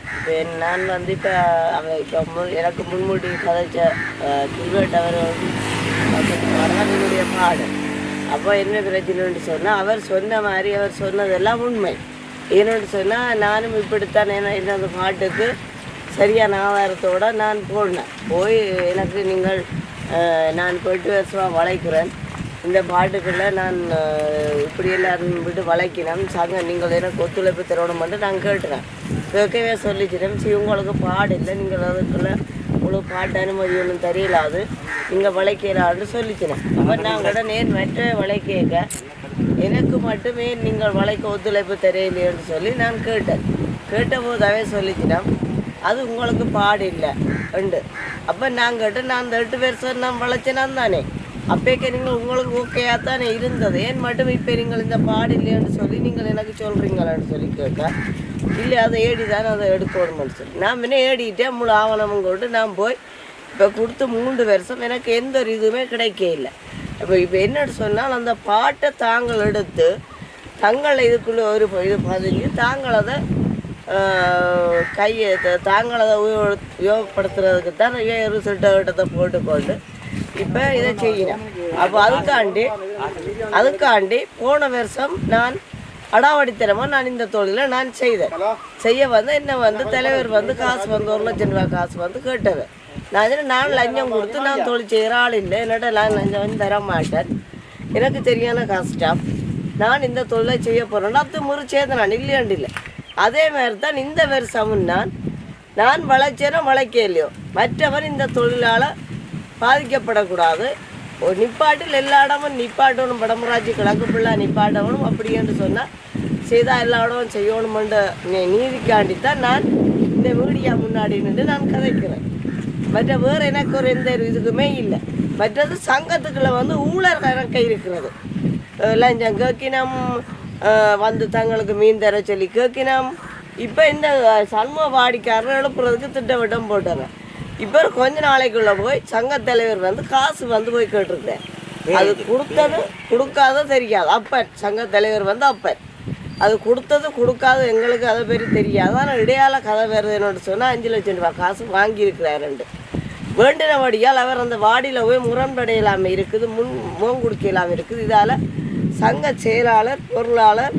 இப்போ நான் வந்து இப்போ அவன் இப்போ மு- எனக்கு முன்மூட்டி கதைச்ச கில்பர்ட் அவர் வந்து வரதான் என்னுடைய பாடு. அப்போ என்ன பிரச்சனைன்னு சொன்னால் அவர் சொன்ன மாதிரி அவர் சொன்னதெல்லாம் உண்மை. ஏன்னு சொன்னால் நானும் இப்படித்தான் என்ன இந்த பாட்டுக்கு சரியான ஆதாரத்தோட நான் போனேன். போய் எனக்கு நீங்கள் நான் போயிட்டு வருஷமாக வளைக்கிறேன். இந்த பாட்டுக்குள்ள நான் இப்படி எல்லாரும் விட்டு வளைக்கினேன் சாங்க நீங்கள் எனக்கு ஒத்துழைப்பு தரணும் மட்டும் நான் கேட்டுறேன். கேட்கவே சொல்லிச்சிட்டேன் சரி உங்களுக்கு பாடு இல்லை. நீங்கள் அதுக்குள்ள உங்களுக்கு பாட்டு அனுமதி ஒன்றும் தெரியலாது நீங்கள் விளைக்கலான்னு சொல்லிச்சினேன் அப்போ நான் கூட நேர் மற்ற வளைக்க எனக்கு மட்டுமே நீங்கள் வளைக்க ஒத்துழைப்பு தெரியலையேன்னு சொல்லி நான் கேட்டேன். கேட்ட போதாவே சொல்லிச்சிட்டேன் அது உங்களுக்கு பாடு இல்லை. உண்டு அப்போ நான் கேட்டு நான் அந்த எட்டு பேர் நான் வளைச்சேனான் தானே? அப்பேக்கே நீங்கள் உங்களுக்கு ஓகேயாக தானே இருந்தது? ஏன் மட்டும் இப்போ நீங்கள் இந்த பாடு இல்லையான்னு சொல்லி நீங்கள் எனக்கு சொல்கிறீங்களான்னு சொல்லி கேட்டேன். இல்லை அதை ஏடி தானே அதை எடுக்கணும்னு சொல்லி. நான் முன்னே ஏடிட்டேன் முழு ஆவணமும் கொண்டு நான் போய் இப்போ கொடுத்து மூன்று வருஷம் எனக்கு எந்த ஒரு இதுவுமே கிடைக்க இல்லை. இப்போ இப்போ என்னன்னு சொன்னால் அந்த பாட்டை தாங்கள் எடுத்து தங்களை இதுக்குள்ளே ஒரு இது பதிஞ்சு தாங்கள் அதை கையை தாங்கள் அதை உபயோகப்படுத்துறதுக்கு தான் வேறு திட்டத்தை போட்டுக்கொண்டு இப்போ இதை செய்யணும் அப்போ அதுக்காண்டி அதுக்காண்டி போன வருஷம் நான் அடாவடித்தனமாக நான் இந்த தொழிலை நான் செய்தேன். செய்ய வந்து என்ன வந்து தலைவர் வந்து காசு வந்து ஒரு லட்சம் ரூபாய் காசு வந்து கேட்டவர் நான் நான் லஞ்சம் கொடுத்து நான் தொழில் செய்கிற ஆள் இல்லை. என்னட்ட நான் லஞ்சம் வந்து தர மாட்டேன். எனக்கு சரியான கஷ்டம் நான் இந்த தொழிலை செய்ய போகிறேன்னா அது முறிச்சேத நான் இல்லையாண்டு இல்லை. அதே மாதிரி தான் இந்த வருஷமும் நான் நான் வளைச்சேனோ இல்லையோ. மற்றவர் இந்த தொழிலால் பாதிக்கப்படக்கூடாது. ஒரு நிப்பாட்டில் எல்லா இடமும் நிப்பாட்டணும். படமராஜி கிழக்கு பிள்ளை நிப்பாட்டணும் அப்படி என்று சொன்னால் செய்தால் எல்லா இடமும் செய்யணுமென்ற நீ- நீதிக்காண்டி தான் நான் இந்த மீடியா முன்னாடி நின்று நான் கதைக்கிறேன். மற்ற வேறு எனக்கு ஒரு எந்த ஒரு இதுக்குமே இல்லை. மற்றது சங்கத்துக்குள்ளே வந்து ஊழல் கணக்கை இருக்கிறது. லஞ்சம் கேட்கினோம் வந்து தங்களுக்கு மீன் தர சொல்லி கேட்கினோம் இப்போ இந்த சண்முக வாடிக்காரர் எழுப்புறதுக்கு திட்டவட்டம் போட்டாங்க. இப்போ கொஞ்ச நாளைக்குள்ள போய் சங்க தலைவர் வந்து காசு வந்து போய் கேட்டிருக்கிறேன். அது கொடுத்தது கொடுக்காத தெரியாது. அப்பன் சங்க தலைவர் வந்து அப்பன். அது கொடுத்தது கொடுக்காத எங்களுக்கு அதை பற்றி தெரியாது. ஆனால் இடையால கதை வருதுன்னு சொன்னால் அஞ்சு லட்சம் ரூபாய் காசு வாங்கியிருக்கிறாருண்டு வேண்டினபடியால் அவர் அந்த வாடியில் போய் முரண்படையலாமல் இருக்குது முன் முகம் கொடுக்கலாமல் இருக்குது. இதால் சங்க செயலாளர் பொருளாளர்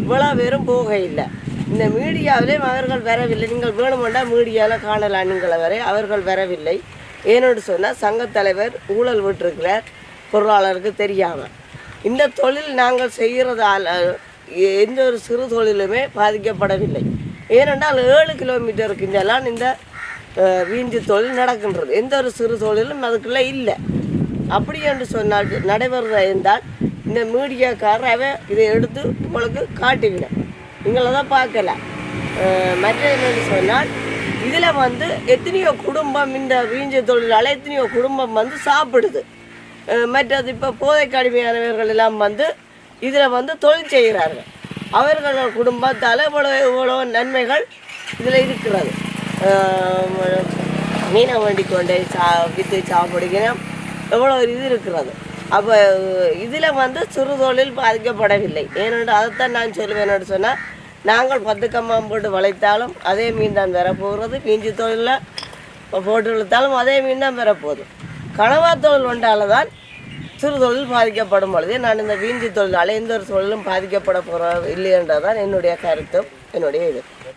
இவ்வளோ பேரும் போக இல்லை. இந்த மீடியாவிலே அவர்கள் வரவில்லை. நீங்கள் வேணுமெண்டா மீடியாவில் காணலாம் நீங்களை வரை அவர்கள் வரவில்லை. ஏனென்று சொன்னால் சங்கத் தலைவர் ஊழல் விட்டுருக்கிறார். பொருளாளருக்கு தெரியாமல் இந்த தொழில் நாங்கள் செய்கிறதால் எந்த ஒரு சிறு தொழிலுமே பாதிக்கப்படவில்லை. ஏனென்றால் ஏழு கிலோமீட்டருக்கு இங்கெல்லாம் இந்த வீஞ்சு தொழில் நடக்கின்றது. எந்த ஒரு சிறு தொழிலும் அதுக்குள்ளே இல்லை. அப்படி என்று சொன்னால் நடைபெறுவதா இருந்தால் இந்த மீடியாக்காரர் அவன் இதை எடுத்து உங்களுக்கு காட்டிவிடும் நீங்கள தான் பார்க்கல. மற்ற என்னன்னு சொன்னால் இதில் வந்து எத்தனையோ குடும்பம் இந்த வீஞ்ச தொழிலால் எத்தனையோ குடும்பம் வந்து சாப்பிடுது. மற்றது இப்போ போதை கடுமையானவர்கள் எல்லாம் வந்து இதில் வந்து தொழில் செய்கிறார்கள். அவர்களோட குடும்பத்தால் இவ்வளோ இவ்வளோ நன்மைகள் இதில் இருக்கிறது. மீனை வண்டி கொண்டு சா விற்று சாப்பிடுகிறோம். எவ்வளோ ஒரு இது இருக்கிறது. அப்போ இதில் வந்து சிறு தொழில் பாதிக்கப்படவில்லை. ஏனென்று அதைத்தான் நான் சொல்லுவேன் சொன்னால் நாங்கள் பத்து கம்மாம் போட்டு வளைத்தாலும் அதே மீன் தான் வரப்போகிறது பிஞ்சு தொழிலில் போட்டு இழுத்தாலும் அதே மீன் தான் பெறப்போகுது. கனவா தொழில் ஒன்றால் தான் சிறு தொழில் பாதிக்கப்படும் பொழுது நான் இந்த வீஞ்சி தொழிலால் எந்த ஒரு தொழிலும் பாதிக்கப்பட போகிற இல்லைன்றதான் என்னுடைய கருத்தும் என்னுடைய இது.